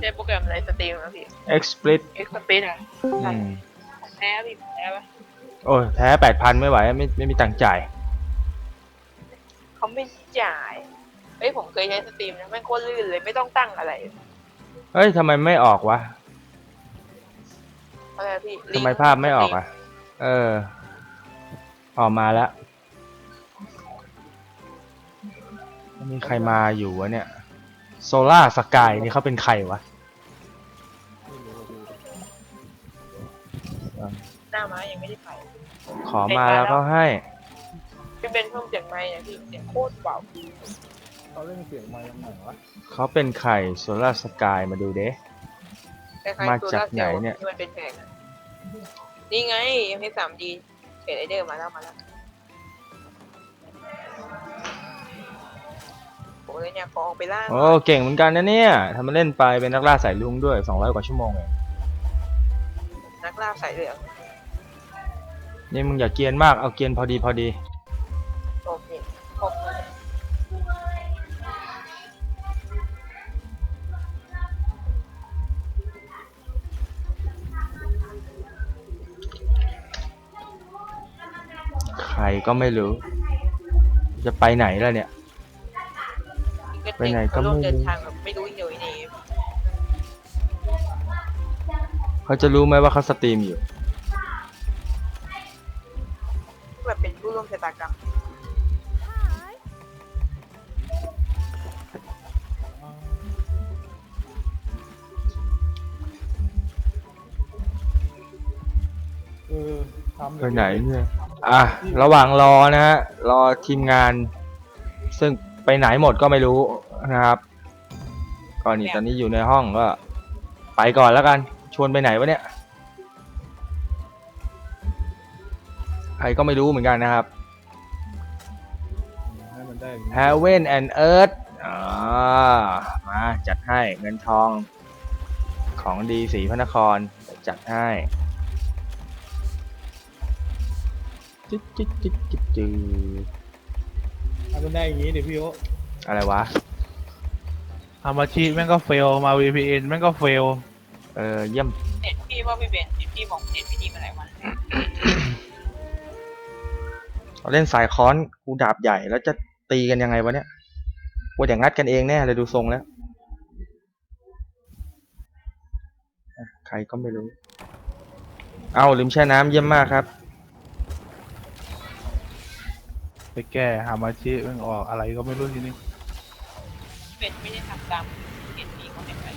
ใช้โปรแกรมอะไรสตรีมนะพี่ Explit เอ็กซ์เพรสอะอืมแพ้พี่แพ้ปะโอ้ยแท้แปดพันไม่ไหวไม่ไม่มีตังค์จ่าย เขาไม่จ่ายเฮ้ยผมเคยใช้สตรีมนะแม่งโคตรลื่นเลยไม่ต้องตั้งอะไรเฮ้ยทำไมไม่ออกวะอะไรนะพี่ทำไมภาพไม่ออกอะ เออ ออกมาแล้วมีใครมาอยู่วะเนี่ย โซล่าสกายนี่เขาเป็นใครวะ หน้าม้ายังไม่ได้ไปขอมาแล้วก็ให้พี่เป็นเพิ่มเสียงไมค์นะพี่เสียงโคตรเบาเขาเล่นเสียงไมค์ยังไงวะเขาเป็นใครโซล่าสกายมาดูเด้คล้ายๆมาตัวจากลซลล์ไหนเนี่ยที่มันเป็นแผงอะนี่ไง MP3D เขียนไอเดอร์มาแล้วมาแล้วผมเลยเนี่ยขอออกไปล่าโอ้เก่งเหมือนกันนะเนี่ยทำมาเล่นไปเป็นนักล่าสายลุงด้วย200กว่าชั่วโมงเองนักล่าสายเหลือง นี่มึงอย่าเกรียนมาก เอาเกรียนพอดีพอดี โอเคหกใครก็ไม่รู้ จะไปไหนแล้วเนี่ย ไปไหนก็ไม่รู้ร่วมเดินทางแบบไม่รู้อีโหนยนี่เขาจะรู้ไหมว่าเขาสตรีมอยู่ แบบเป็นผู้ร่วมชะตากรรมเออทำไปไหนเนี่ยอะระหว่างรอนะฮะรอทีมงาน ซึ่งไปไหนหมดก็ไม่รู้นะครับก่อนนี้ตอนนี้อยู่ในห้องก็ ไปก่อนแล้วกัน ชวนไปไหนวะเนี่ย ใครก็ไม่รู้เหมือนกันนะครับ ให้มันได้อย่างนี้ Heaven and Earth อ่ามาจัดให้เงินทองของดีสีพระนครจัดให้จิ๊ดจิ๊ดจิ๊ดจิ๊ดจืดให้มันได้อย่างนี้ดิพี่โออะไรวะฮามาชิแม่งก็เฟล มา VPN แม่งก็เฟล เออเยี่ยมเน็ตพี่ว่าพี่เป็นเน็ตพี่บอกเน็ตพี่ดีมาหลายวัน เราเล่นสายค้อนกูดาบใหญ่แล้วจะตีกันยังไงวะเนี่ยว่าอย่างงัดกันเองแน่เลยดูทรงแล้วใครก็ไม่รู้ เอาลืมแช่น้ำเยี่ยมมากครับ ไปแก้ฮามาชิม่งออกอะไรก็ไม่รู้ทีนี้ เป็นไม่ได้ทำตามเน็ตพี่เขาเน็ตไป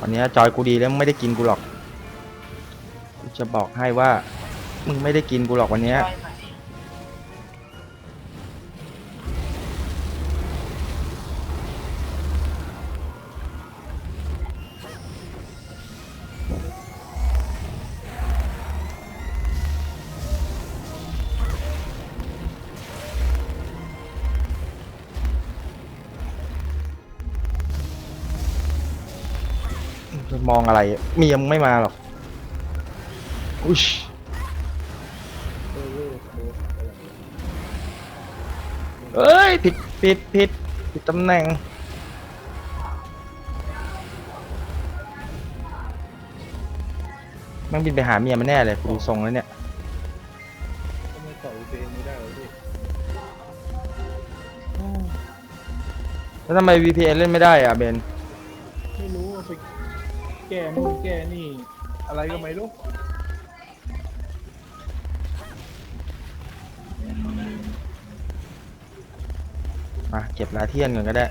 วันนี้จอยกูดีแล้วมึงไม่ได้กินกูหรอกกูจะบอกให้ว่า มึงไม่ได้กินกูหรอกวันนี้ จอยใหม มองอะไรเมียมึงไม่มาหรอกอุชเออเออโอ้อะไรอย่างเอ้ยผิดผิดผิดผิดตำแหน่งแมันบินไปหาเมียมันแน่เลยกูดูทรงแล้วเนี่ยก็ไม่ต่อ VPN ไม่ได้หรอพี่แล้วทำไม VPN เล่นไม่ได้อะเบน ไม่รู้ไป แก้นู่นแก้นี่ อะไรก็ไม่รู้มาเก็บลาเทียนก่อนก็ได้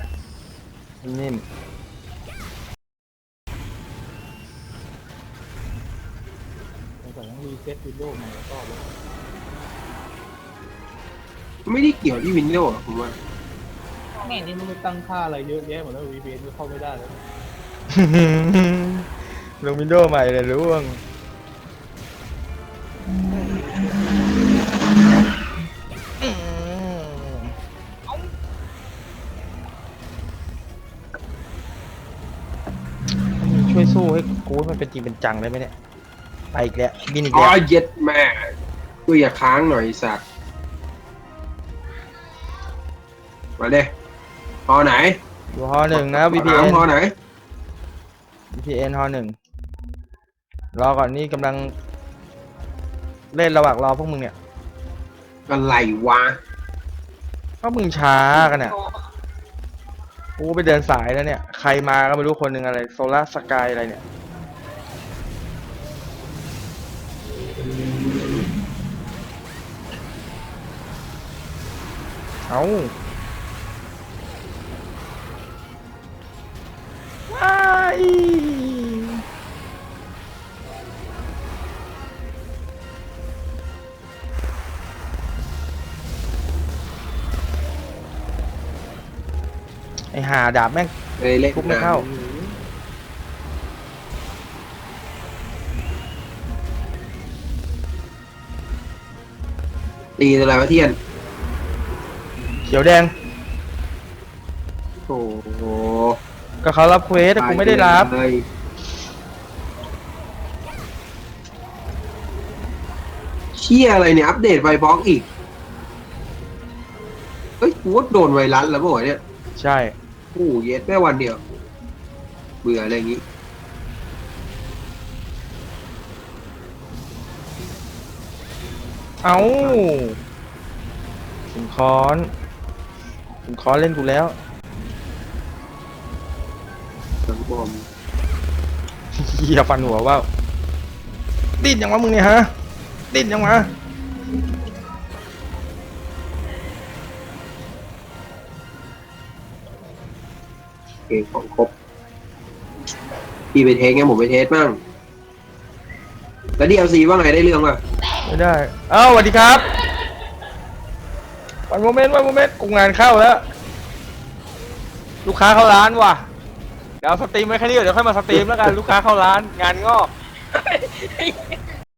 นิ่มสงสัยต้องรีเซ็ตวินโดว์ใหม่ก็เลยไม่ได้เกี่ยวที่วินโดว์อะผมว่าไม่นี่มันไม่ตั้งค่าอะไรเยอะแยะหมดแล้ว VPN ก็เข้าไม่ได้แล้ว ลงวินโดว์ใหม่เลยร่วงช่วยสู้สู้ให้กูให้มันเป็นจริงเป็นจังได้ไหมเนี่ย ไปอีกแล้วบินอีกอ๋อแล้วเย็ดแม่กูอย่าค้างหน่อยไอ้สัตว์มาเด้พอไหนอยู่ฮอหนึ่งนะถาม VPN พอไหน VPN ฮอหนึ่งรอก่อนนี่กำลัง เล่นระหว่างรอพวกมึงเนี่ยอะไรวะก็มึงช้ากันเนี่ยกูไปเดินสายแล้วเนี่ย ใครมาก็ไม่รู้คนหนึ่งอะไรโซล่าสกายอะไรเนี่ย เอาว้าย หาดาบแม่งไอ้เล็กทุบไม่เข้า ตีอะไรวะเทียน เขียวแดงโอ้โหก็เขารับเควสแต่กูไม่ได้รับ เลยเชี่ยอะไรเนี่ย อัปเดตไวบล็อกอีก เฮ้ยกูว่าโดนไวรัสแล้วป่ะวะเนี่ย ใช่ โอ้โหเย็ดแค่วันเดียว เบื่ออะไรอย่างงี้ เอาถึงคอนถึงคอนเล่นกูแล้ว สังคมเฮียฟันหัวว่าดิ้นยังวะมึงเนี่ยฮะ ดิ้นยังวะ เกมของครบพี่ไปเทสไงผมไปเทสมั่งแล้ว DLC ว่าไงได้เรื่องป่ะไม่ได้ เอ้าสวัสดีครับ วันโมเมนต์วันโมเมนต์กูงานเข้าแล้ว ลูกค้าเข้าร้านว่ะ เดี๋ยวเอาสตรีมไว้แค่นี้เดี๋ยวค่อยมาสตรีมแล้วกัน ลูกค้าเข้าร้าน งานงอก